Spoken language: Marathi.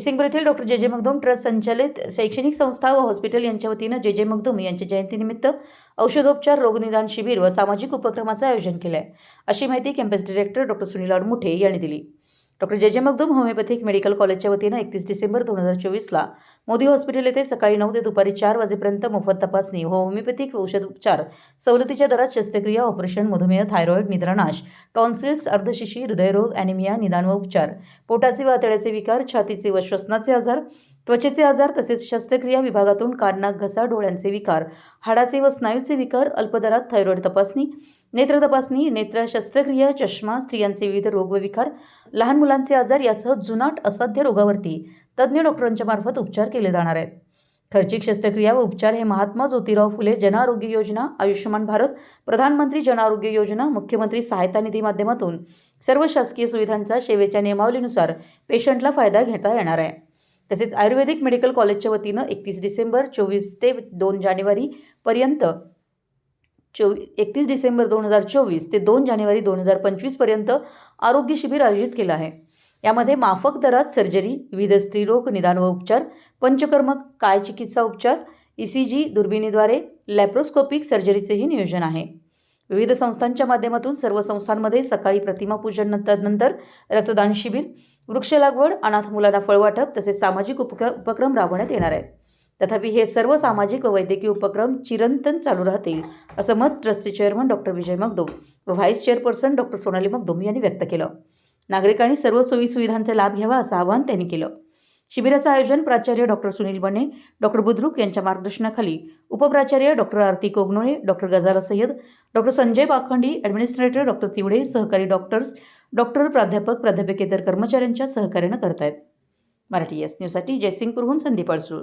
इसिंगपूर येथील डॉक्टर जे जे मगदूम ट्रस्ट संचालित शैक्षणिक संस्था व हॉस्पिटल यांच्या वतीनं जे जे मगदूम यांच्या जयंतीनिमित्त औषधोपचार रोगनिदान शिबिर व सामाजिक उपक्रमाचं आयोजन केलं आहे अशी माहिती campus director doctor Sunil Aadmuthe यांनी दिली. डॉक्टर जे जे मगदूम होमिओपॅथिक मेडिकल कॉलेजच्या वतीनं एकतीस डिसेंबर दोन हजार चोवीसला मोदी हॉस्पिटल येथे सकाळी नऊ ते दुपारी चार वाजेपर्यंत मोफत तपासणी व होमिओपॅथिक औषधोपचार सवलतीच्या दरात शस्त्रक्रिया ऑपरेशन मधुमेह थायरॉईड निद्रानाश टॉन्सिल्स अर्धशिशी हृदयरोग ॲनिमिया निदान व उपचार. पोटाचे व आतड्याचे विकार छातीचे व श्वसनाचे आजार त्वचेचे आजार तसेच शस्त्रक्रिया विभागातून कारनाक घसा डोळ्यांचे विकार हाडाचे व स्नायूचे विकार अल्पदरात थायरॉईड तपासणी नेत्र तपासणी नेत्र शस्त्रक्रिया चष्मा स्त्रियांचे विविध रोग व विकार लहान मुलांचे आजार यासह जुनाट असाध्य रोगावरती तज्ज्ञ डॉक्टरांच्या मार्फत उपचार केले जाणार आहेत. खर्चिक शस्त्रक्रिया व उपचार हे महात्मा ज्योतिराव फुले जनआरोग्य योजना आयुष्यमान भारत प्रधानमंत्री जनआरोग्य योजना मुख्यमंत्री सहायता निधी माध्यमातून सर्व शासकीय सुविधांचा सेवेच्या नियमावलीनुसार पेशंटला फायदा घेता येणार आहे. तसेच आयुर्वेदिक मेडिकल कॉलेजच्या वतीनं एकतीस डिसेंबर चोवीस ते दोन जानेवारी पर्यंत चोवी एकतीस डिसेंबर दोन हजार चोवीस ते दोन जानेवारी दोन हजार पंचवीसपर्यंत आरोग्य शिबिर आयोजित केलं आहे. यामध्ये माफक दरात सर्जरी विविध स्त्रीरोग निदान व उपचार पंचकर्म काय चिकित्सा उपचार ई सी जी दुर्बिणीद्वारे लॅप्रोस्कोपिक सर्जरीचेही नियोजन आहे. विविध संस्थांच्या माध्यमातून सर्व संस्थांमध्ये सकाळी प्रतिमा पूजन नंतर नंतर रक्तदान शिबिर वृक्ष लागवड अनाथ मुलांना फळवाटप तसेच सामाजिक उपक उपक्रम राबवण्यात येणार आहेत. तथापि हे सर्व सामाजिक व वैद्यकीय उपक्रम चिरंतन चालू राहतील असं मत ट्रस्टचे चेअरमन डॉक्टर विजय मगदोम व vice chairperson doctor Sonali Magdum यांनी व्यक्त केलं. नागरिकांनी सर्व सोयीसुविधांचा लाभ घ्यावा असं आवाहन त्यांनी केलं. शिबिराचं आयोजन प्राचार्य डॉक्टर सुनील बने डॉक्टर बुद्रुक यांच्या मार्गदर्शनाखाली उपप्राचार्य doctor Aarti Kognole doctor Gazala Sayyed doctor Sanjay Pakhandi administrator doctor तिवडे सहकारी डॉक्टर्स डॉक्टर प्राध्यापक प्राध्यापकेतर कर्मचाऱ्यांच्या सहकार्यानं करतायत. मराठी एस न्यूजसाठी जयसिंगपूरहून संदीप अडसूळ.